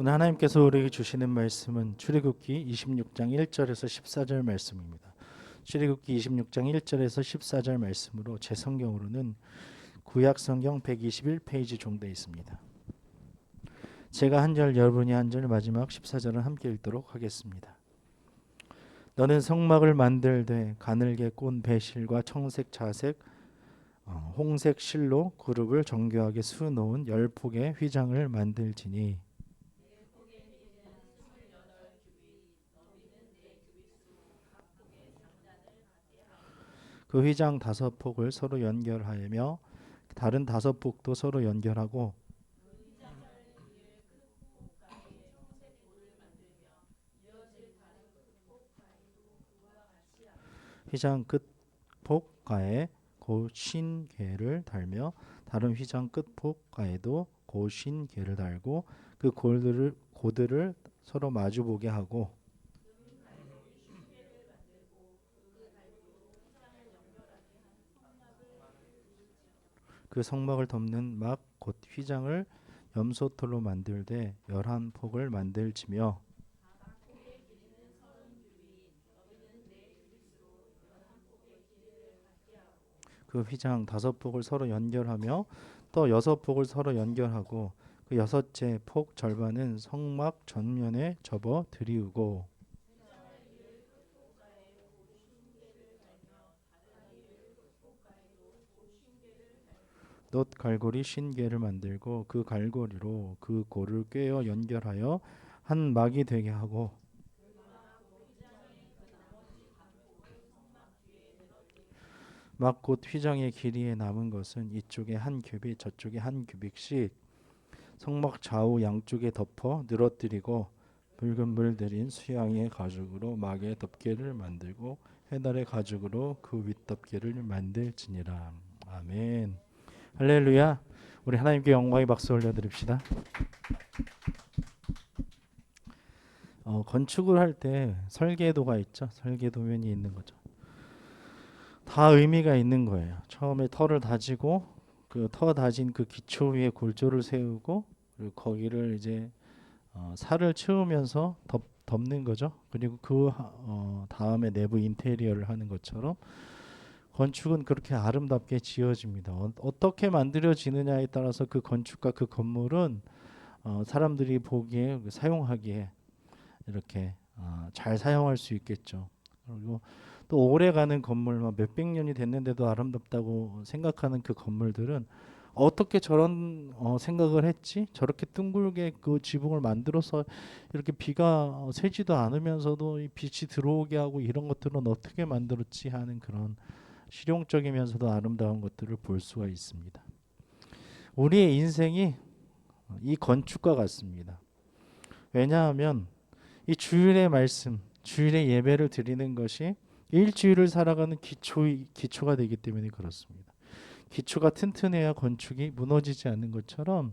오늘 하나님께서 우리에게 주시는 말씀은 출애굽기 26장 1절에서 14절 말씀입니다. 출애굽기 26장 1절에서 14절 말씀으로 제 성경으로는 구약 성경 121페이지 종돼 있습니다. 제가 한 절 여러분이 한 절 마지막 14절은 함께 읽도록 하겠습니다. 너는 성막을 만들되 가늘게 꼰 배실과 청색 자색 어, 홍색 실로 그룹을 정교하게 수놓은 열 폭의 휘장을 만들지니 그 휘장 다섯 폭을 서로 연결하며 다른 다섯 폭도 서로 연결하고 휘장 끝 폭가에 고신계를 달며 다른 휘장 끝 폭가에도 고신계를 달고 그 골들을 고들을 서로 마주 보게 하고 그 성막을 덮는 막 곧 휘장을 염소털로 만들되 열한 폭을 만들지며 그 휘장 다섯 폭을 서로 연결하며 또 여섯 폭을 서로 연결하고 그 여섯째 폭 절반은 성막 전면에 접어 들이우고 놋 갈고리 신계를 만들고 그 갈고리로 그 골을 꿰어 연결하여 한 막이 되게 하고 막곧 휘장의 길이에 남은 것은 이쪽에 한 규빗 저쪽에 한 규빗씩 성막 좌우 양쪽에 덮어 늘어뜨리고 붉은 물 들인 수양의 가죽으로 막의 덮개를 만들고 해달의 가죽으로 그 윗덮개를 만들지니라. 아멘 할렐루야 우리 하나님께 영광의 박수 올려드립시다 어, 건축을 할 때 설계도가 있죠 설계도면이 있는 거죠 다 의미가 있는 거예요. 처음에 터를 다지고 그 터 다진 그 기초 위에 골조를 세우고 그리고 거기를 이제 어, 살을 채우면서 덮, 덮는 거죠. 그리고 그 하- 어, 다음에 내부 인테리어를 하는 것처럼 건축은 그렇게 아름답게 지어집니다. 어, 어떻게 만들어지느냐에 따라서 그 건축과 그 건물은 어, 사람들이 보기에 사용하기에 이렇게 어, 잘 사용할 수 있겠죠. 그리고 또 오래가는 건물 막 몇백 년이 됐는데도 아름답다고 생각하는 그 건물들은 어떻게 저런 어, 생각을 했지? 저렇게 둥글게 그 지붕을 만들어서 이렇게 비가 어, 새지도 않으면서도 이 빛이 들어오게 하고 이런 것들은 어떻게 만들었지 하는 그런 실용적이면서도 아름다운 것들을 볼 수가 있습니다. 우리의 인생이 이 건축과 같습니다. 왜냐하면 이 주일의 말씀, 주일의 예배를 드리는 것이 일주일을 살아가는 기초 기초가 되기 때문에 그렇습니다. 기초가 튼튼해야 건축이 무너지지 않는 것처럼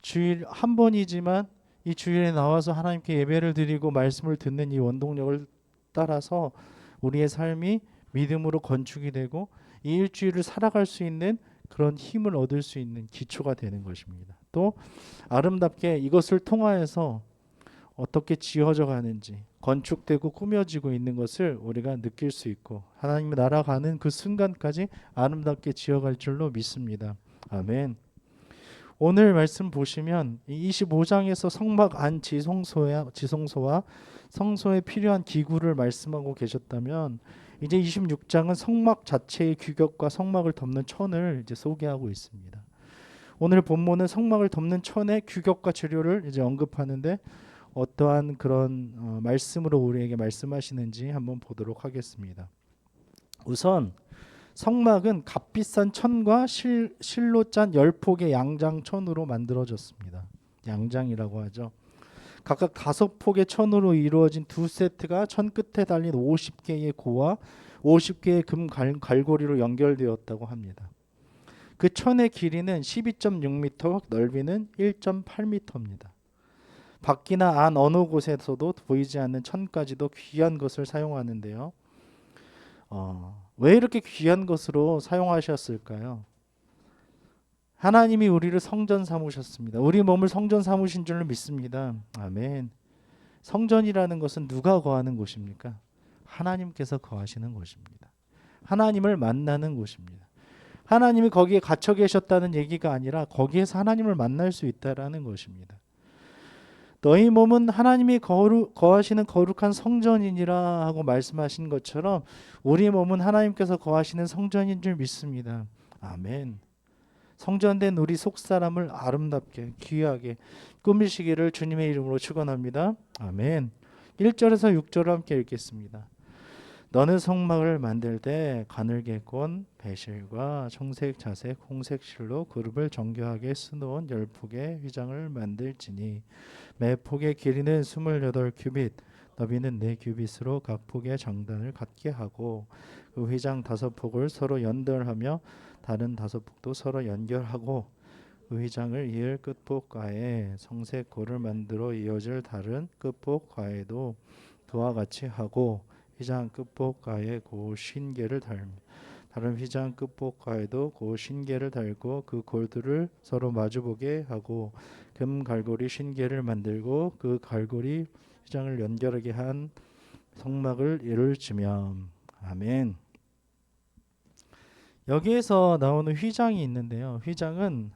주일 한 번이지만 이 주일에 나와서 하나님께 예배를 드리고 말씀을 듣는 이 원동력을 따라서 우리의 삶이 믿음으로 건축이 되고 이 일주일을 살아갈 수 있는 그런 힘을 얻을 수 있는 기초가 되는 것입니다. 또 아름답게 이것을 통하여서 어떻게 지어져 가는지 건축되고 꾸며지고 있는 것을 우리가 느낄 수 있고 하나님의 나라 가는 그 순간까지 아름답게 지어갈 줄로 믿습니다. 아멘. 오늘 말씀 보시면 이 25장에서 성막 안 지성소야 지성소와 성소에 필요한 기구를 말씀하고 계셨다면 이제 26장은 성막 자체의 규격과 성막을 덮는 천을 이제 소개하고 있습니다. 오늘 본문은 성막을 덮는 천의 규격과 재료를 이제 언급하는데 어떠한 그런 어, 말씀으로 우리에게 말씀하시는지 한번 보도록 하겠습니다. 우선 성막은 값비싼 천과 실, 실로 짠 열폭의 양장 천으로 만들어졌습니다. 양장이라고 하죠. 각각 다섯 폭의 천으로 이루어진 두 세트가 천 끝에 달린 50개의 고와 50개의 금 갈, 갈고리로 연결되었다고 합니다. 그 천의 길이는 12.6m, 넓이는 1.8m입니다. 밖이나 안 어느 곳에서도 보이지 않는 천까지도 귀한 것을 사용하는데요. 어, 왜 이렇게 귀한 것으로 사용하셨을까요? 하나님이 우리를 성전 삼으셨습니다. 우리 몸을 성전 삼으신 줄로 믿습니다. 아멘. 성전이라는 것은 누가 거하는 곳입니까? 하나님께서 거하시는 곳입니다. 하나님을 만나는 곳입니다. 하나님이 거기에 갇혀 계셨다는 얘기가 아니라 거기에서 하나님을 만날 수 있다라는 것입니다. 너희 몸은 하나님이 거룩, 거하시는 거룩한 성전이니라 하고 말씀하신 것처럼 우리 몸은 하나님께서 거하시는 성전인 줄 믿습니다. 아멘. 성전된 우리 속 사람을 아름답게 귀하게 꾸미시기를 주님의 이름으로 축원합니다. 아멘. 1절에서 6절을 함께 읽겠습니다. 너는 성막을 만들 때 가늘게 꼰 배실과 청색, 자색, 홍색 실로 그룹을 정교하게 수놓은 열 폭의 휘장을 만들지니 매 폭의 길이는 스물여덟 규빗, 너비는 네 규빗으로 각 폭의 장단을 갖게 하고 그 휘장 다섯 폭을 서로 연결하며 다른 다섯 폭도 서로 연결하고 그 휘장을 이을 끝폭과에 성색 고를 만들어 이어질 다른 끝폭과에도 그와 같이 하고 휘장 끝복가에 고 신계를 달며 다른 휘장 끝복가에도 고 신계를 달고 그 골들을 서로 마주보게 하고 금 갈고리 신계를 만들고 그 갈고리 휘장을 연결하게 한 성막을 이룰지며 아멘. 여기에서 나오는 휘장이 있는데요. 휘장은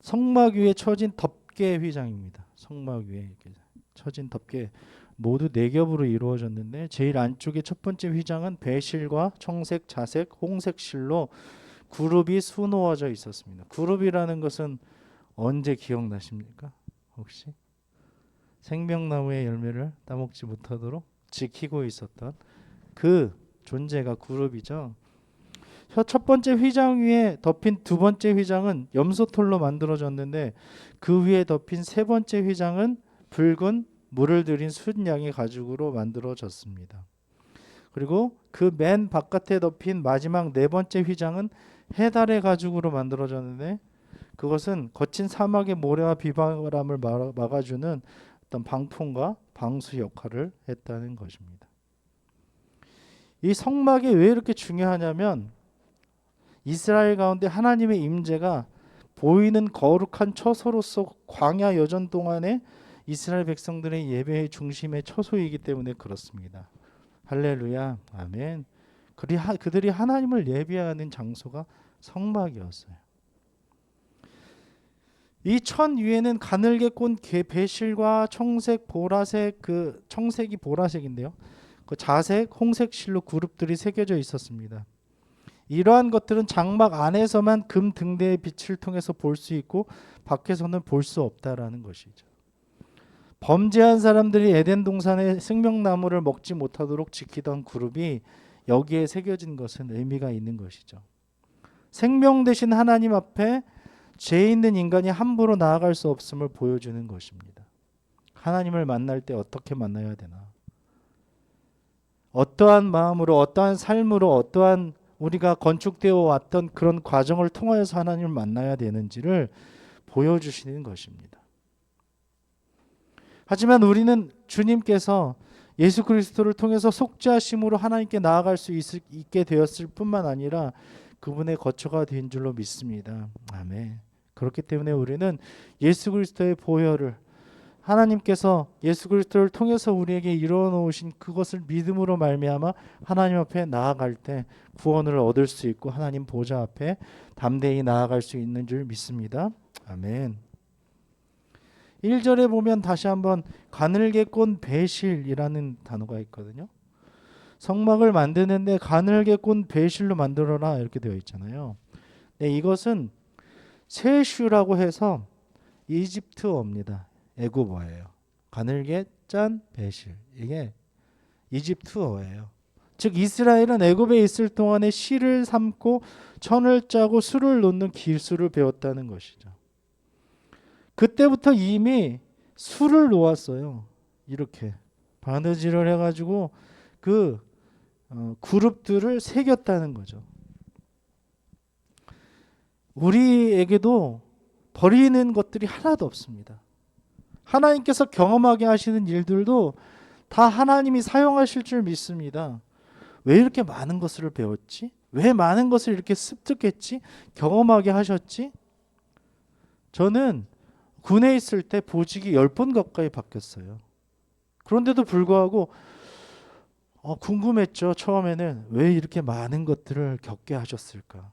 성막 위에 쳐진 덮개 휘장입니다. 성막 위에 이렇게 쳐진 덮개 모두 네 겹으로 이루어졌는데 제일 안쪽에 첫 번째 휘장은 배실과 청색, 자색, 홍색 실로 그룹이 수놓아져 있었습니다. 그룹이라는 것은 언제 기억나십니까? 혹시 생명나무의 열매를 따먹지 못하도록 지키고 있었던 그 존재가 그룹이죠. 첫 번째 휘장 위에 덮인 두 번째 휘장은 염소털로 만들어졌는데 그 위에 덮인 세 번째 휘장은 붉은 물을 들인 순양의 가죽으로 만들어졌습니다. 그리고 그 맨 바깥에 덮인 마지막 네 번째 휘장은 해달의 가죽으로 만들어졌는데 그것은 거친 사막의 모래와 비바람을 막아주는 어떤 방풍과 방수 역할을 했다는 것입니다. 이 성막이 왜 이렇게 중요하냐면 이스라엘 가운데 하나님의 임재가 보이는 거룩한 처소로서 광야 여전 동안에 이스라엘 백성들의 예배의 중심의 처소이기 때문에 그렇습니다. 할렐루야, 아멘. 그들이 하나님을 예배하는 장소가 성막이었어요. 이 천 위에는 가늘게 꼰 배실과 청색, 보라색 그 청색이 보라색인데요. 그 자색, 홍색 실로 그룹들이 새겨져 있었습니다. 이러한 것들은 장막 안에서만 금 등대의 빛을 통해서 볼 수 있고 밖에서는 볼 수 없다라는 것이죠. 범죄한 사람들이 에덴 동산의 생명나무를 먹지 못하도록 지키던 그룹이 여기에 새겨진 것은 의미가 있는 것이죠. 생명 대신 하나님 앞에 죄 있는 인간이 함부로 나아갈 수 없음을 보여주는 것입니다. 하나님을 만날 때 어떻게 만나야 되나? 어떠한 마음으로, 어떠한 삶으로, 어떠한 우리가 건축되어 왔던 그런 과정을 통하여서 하나님을 만나야 되는지를 보여주시는 것입니다. 하지만 우리는 주님께서 예수 그리스도를 통해서 속죄하심으로 하나님께 나아갈 수 있, 있게 되었을 뿐만 아니라 그분의 거처가 된 줄로 믿습니다. 아멘. 그렇기 때문에 우리는 예수 그리스도의 보혈을 하나님께서 예수 그리스도를 통해서 우리에게 이루어 놓으신 그것을 믿음으로 말미암아 하나님 앞에 나아갈 때 구원을 얻을 수 있고 하나님 보좌 앞에 담대히 나아갈 수 있는 줄 믿습니다. 아멘. 1절에 보면 다시 한번 가늘게 꼰 배실이라는 단어가 있거든요. 성막을 만드는데 가늘게 꼰 배실로 만들어라 이렇게 되어 있잖아요. 네, 이것은 세슈라고 해서 이집트어입니다. 애굽어예요. 가늘게 짠 배실 이게 이집트어예요. 즉 이스라엘은 애굽에 있을 동안에 실을 삶고 천을 짜고 술을 놓는 기술을 배웠다는 것이죠. 그때부터 이미 술을 놓았어요. 이렇게 바느질을 해가지고 그 어, 그룹들을 새겼다는 거죠. 우리에게도 버리는 것들이 하나도 없습니다. 하나님께서 경험하게 하시는 일들도 다 하나님이 사용하실 줄 믿습니다. 왜 이렇게 많은 것을 배웠지? 왜 많은 것을 이렇게 습득했지? 경험하게 하셨지? 저는 군에 있을 때 보직이 10번 가까이 바뀌었어요. 그런데도 불구하고 어, 궁금했죠. 처음에는 왜 이렇게 많은 것들을 겪게 하셨을까?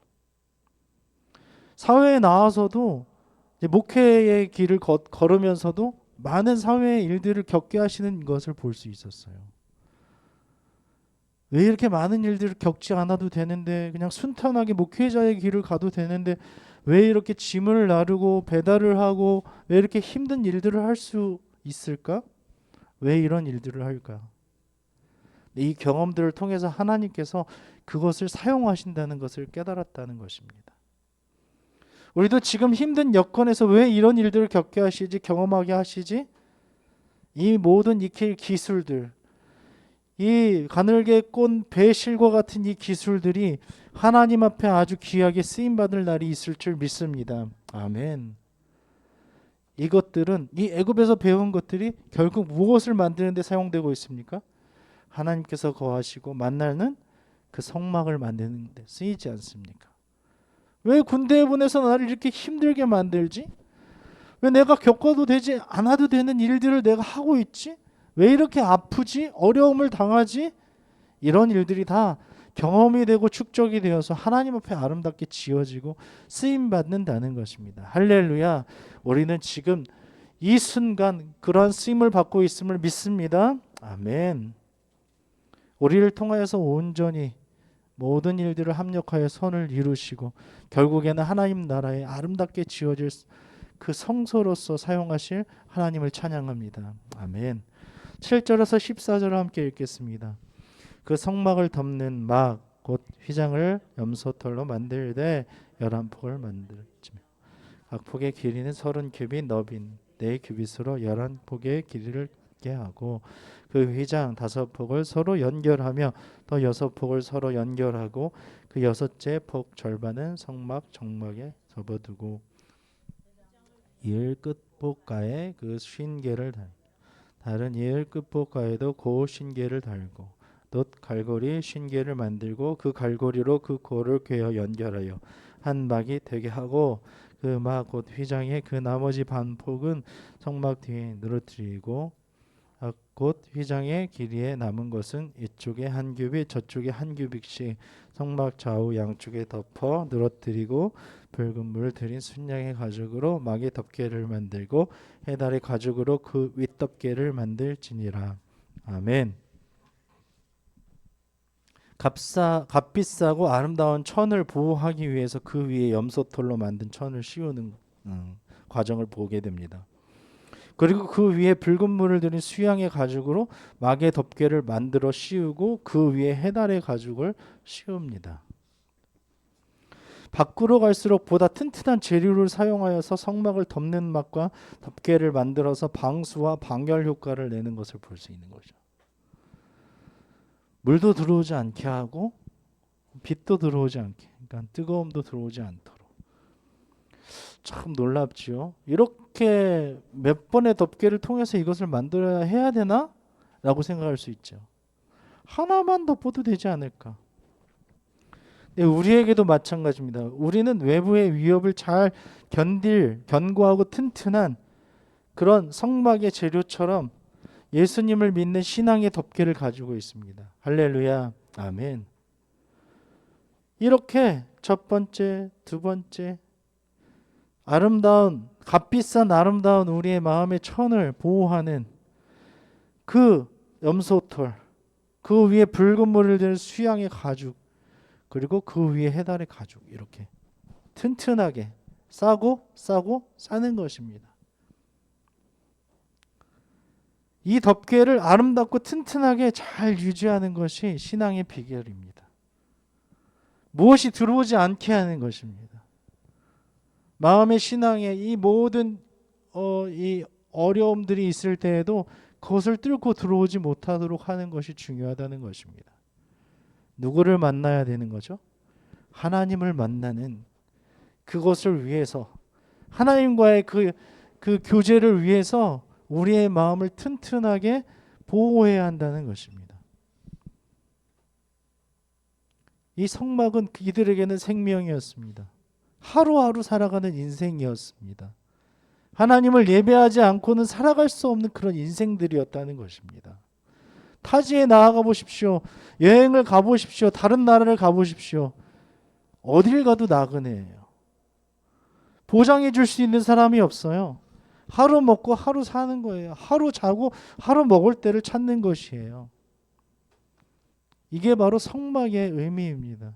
사회에 나와서도 목회의 길을 걷, 걸으면서도 많은 사회의 일들을 겪게 하시는 것을 볼 수 있었어요. 왜 이렇게 많은 일들을 겪지 않아도 되는데 그냥 순탄하게 목회자의 길을 가도 되는데 왜 이렇게 짐을 나르고 배달을 하고 왜 이렇게 힘든 일들을 할 수 있을까? 왜 이런 일들을 할까? 이 경험들을 통해서 하나님께서 그것을 사용하신다는 것을 깨달았다는 것입니다. 우리도 지금 힘든 여건에서 왜 이런 일들을 겪게 하시지 경험하게 하시지? 이 모든 익힐 기술들, 이 가늘게 꼰 배실과 같은 이 기술들이 하나님 앞에 아주 귀하게 쓰임 받을 날이 있을 줄 믿습니다. 아멘. 이것들은 이 애굽에서 배운 것들이 결국 무엇을 만드는 데 사용되고 있습니까? 하나님께서 거하시고 만나는 그 성막을 만드는 데 쓰이지 않습니까? 왜 군대에 보내서 나를 이렇게 힘들게 만들지? 왜 내가 겪어도 되지 않아도 되는 일들을 내가 하고 있지? 왜 이렇게 아프지? 어려움을 당하지? 이런 일들이 다 경험이 되고 축적이 되어서 하나님 앞에 아름답게 지어지고 쓰임 받는다는 것입니다. 할렐루야. 우리는 지금 이 순간 그러한 쓰임을 받고 있음을 믿습니다. 아멘. 우리를 통하여서 온전히 모든 일들을 합력하여 선을 이루시고 결국에는 하나님 나라에 아름답게 지어질 그 성소로서 사용하실 하나님을 찬양합니다. 아멘. 7절에서 14절을 함께 읽겠습니다. 그 성막을 덮는 막 곧 휘장을 염소털로 만들되 열한 폭을 만들지며 각 폭의 길이는 서른 규빗 너빈 네 규빗으로 열한 폭의 길이를 있게 하고 그 휘장 다섯 폭을 서로 연결하며 또 여섯 폭을 서로 연결하고 그 여섯째 폭 절반은 성막 정막에 접어두고 이을 끝폭가에 그 쉰개를 달 다른 이을 끝폭가에도 고 쉰개를 달고 돛 갈고리 쉰개를 만들고 그 갈고리로 그 고를 괴어 연결하여 한 막이 되게 하고 그 막 곧 휘장의 그 나머지 반폭은 성막 뒤에 늘어뜨리고 아, 곧 휘장의 길이에 남은 것은 이쪽에 한 규빗 저쪽에 한 규빗씩 성막 좌우 양쪽에 덮어 늘어뜨리고 붉은 물 들인 순양의 가죽으로 막의 덮개를 만들고 해달의 가죽으로 그 윗덮개를 만들지니라 아멘. 값싸 값비싸고 아름다운 천을 보호하기 위해서 그 위에 염소털로 만든 천을 씌우는 음, 과정을 보게 됩니다. 그리고 그 위에 붉은 물을 들인 수양의 가죽으로 막의 덮개를 만들어 씌우고 그 위에 해달의 가죽을 씌웁니다. 밖으로 갈수록 보다 튼튼한 재료를 사용하여서 성막을 덮는 막과 덮개를 만들어서 방수와 방열 효과를 내는 것을 볼 수 있는 거죠. 물도 들어오지 않게 하고 빛도 들어오지 않게, 그러니까 뜨거움도 들어오지 않도록. 참 놀랍지요. 이렇게 몇 번의 덮개를 통해서 이것을 만들어야 해야 되나? 라고 생각할 수 있죠. 하나만 덮어도 되지 않을까? 네, 우리에게도 마찬가지입니다. 우리는 외부의 위협을 잘 견딜, 견고하고 튼튼한 그런 성막의 재료처럼 예수님을 믿는 신앙의 덮개를 가지고 있습니다. 할렐루야. 아멘. 이렇게 첫 번째, 두 번째 아름다운 값비싼 아름다운 우리의 마음의 천을 보호하는 그 염소털, 그 위에 붉은 물을 든 수양의 가죽, 그리고 그 위에 해달의 가죽 이렇게 튼튼하게 싸고 싸고 싸는 것입니다. 이 덮개를 아름답고 튼튼하게 잘 유지하는 것이 신앙의 비결입니다. 무엇이 들어오지 않게 하는 것입니다. 마음의 신앙에 이 모든 어, 이 어려움들이 있을 때에도 그것을 뚫고 들어오지 못하도록 하는 것이 중요하다는 것입니다. 누구를 만나야 되는 거죠? 하나님을 만나는 그것을 위해서 하나님과의 그, 그 교제를 위해서 우리의 마음을 튼튼하게 보호해야 한다는 것입니다. 이 성막은 이들에게는 생명이었습니다. 하루하루 살아가는 인생이었습니다. 하나님을 예배하지 않고는 살아갈 수 없는 그런 인생들이었다는 것입니다. 타지에 나아가 보십시오. 여행을 가 보십시오. 다른 나라를 가 보십시오. 어딜 가도 나그네예요. 보장해 줄 수 있는 사람이 없어요. 하루 먹고 하루 사는 거예요. 하루 자고 하루 먹을 때를 찾는 것이에요. 이게 바로 성막의 의미입니다.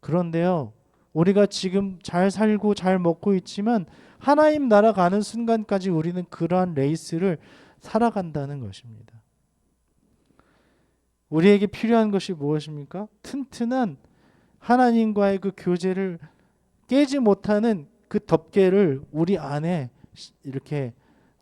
그런데요, 우리가 지금 잘 살고 잘 먹고 있지만 하나님 나라 가는 순간까지 우리는 그러한 레이스를 살아간다는 것입니다. 우리에게 필요한 것이 무엇입니까? 튼튼한 하나님과의 그 교제를 깨지 못하는 그 덮개를 우리 안에 이렇게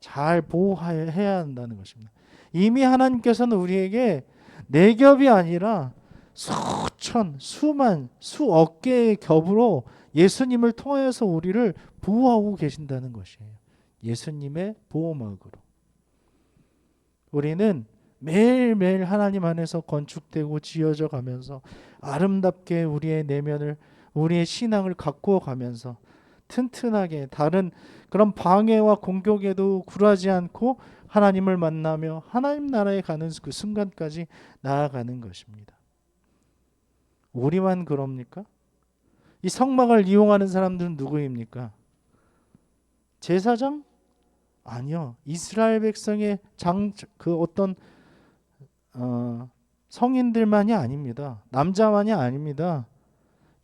잘 보호해야 한다는 것입니다. 이미 하나님께서는 우리에게 네 겹이 아니라 수천, 수만, 수억 개의 겹으로 예수님을 통하여서 우리를 보호하고 계신다는 것이에요. 예수님의 보호막으로. 우리는 매일매일 하나님 안에서 건축되고 지어져 가면서 아름답게 우리의 내면을 우리의 신앙을 가꾸어 가면서 튼튼하게 다른 그런 방해와 공격에도 굴하지 않고 하나님을 만나며 하나님 나라에 가는 그 순간까지 나아가는 것입니다. 우리만 그럽니까? 이 성막을 이용하는 사람들은 누구입니까? 제사장? 아니요. 이스라엘 백성의 장 그 어떤 어, 성인들만이 아닙니다. 남자만이 아닙니다.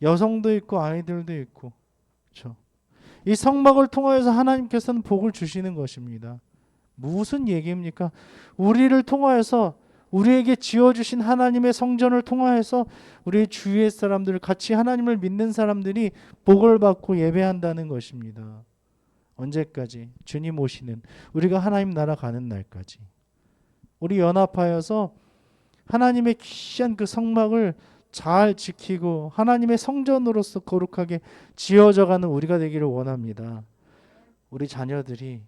여성도 있고 아이들도 있고. 그렇죠. 이 성막을 통하여서 하나님께서는 복을 주시는 것입니다. 무슨 얘기입니까? 우리를 통하여서 우리에게 지어 주신 하나님의 성전을 통하여서 우리 주위의 사람들 같이 하나님을 믿는 사람들이 복을 받고 예배한다는 것입니다. 언제까지? 주님 오시는 우리가 하나님 나라 가는 날까지. 우리 연합하여서 하나님의 귀한 그 성막을 잘 지키고 하나님의 성전으로서 거룩하게 지어져 가는 우리가 되기를 원합니다. 우리 자녀들이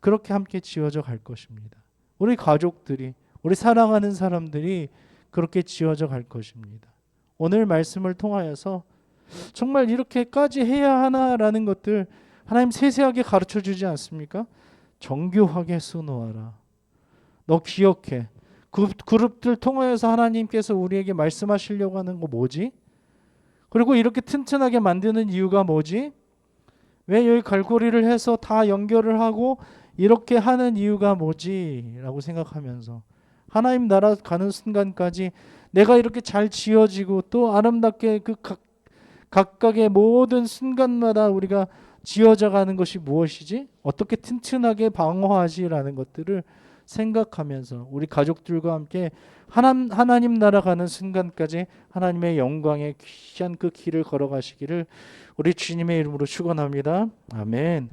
그렇게 함께 지어져 갈 것입니다. 우리 가족들이 우리 사랑하는 사람들이 그렇게 지어져 갈 것입니다. 오늘 말씀을 통하여서 정말 이렇게까지 해야 하나라는 것들 하나님 세세하게 가르쳐 주지 않습니까? 정교하게 수놓아라. 너 기억해. 그 그룹 들 통하여서 하나님께서 우리에게 말씀하시려고 하는 거 뭐지? 그리고 이렇게 튼튼하게 만드는 이유가 뭐지? 왜 여기 갈고리를 해서 다 연결을 하고 이렇게 하는 이유가 뭐지? 라고 생각하면서 하나님 나라 가는 순간까지 내가 이렇게 잘 지어지고 또 아름답게 그 각, 각각의 모든 순간마다 우리가 지어져 가는 것이 무엇이지? 어떻게 튼튼하게 방어하지라는 것들을 생각하면서 우리 가족들과 함께 하나님, 하나님 나라 가는 순간까지 하나님의 영광의 귀한 그 길을 걸어가시기를 우리 주님의 이름으로 축원합니다. 아멘.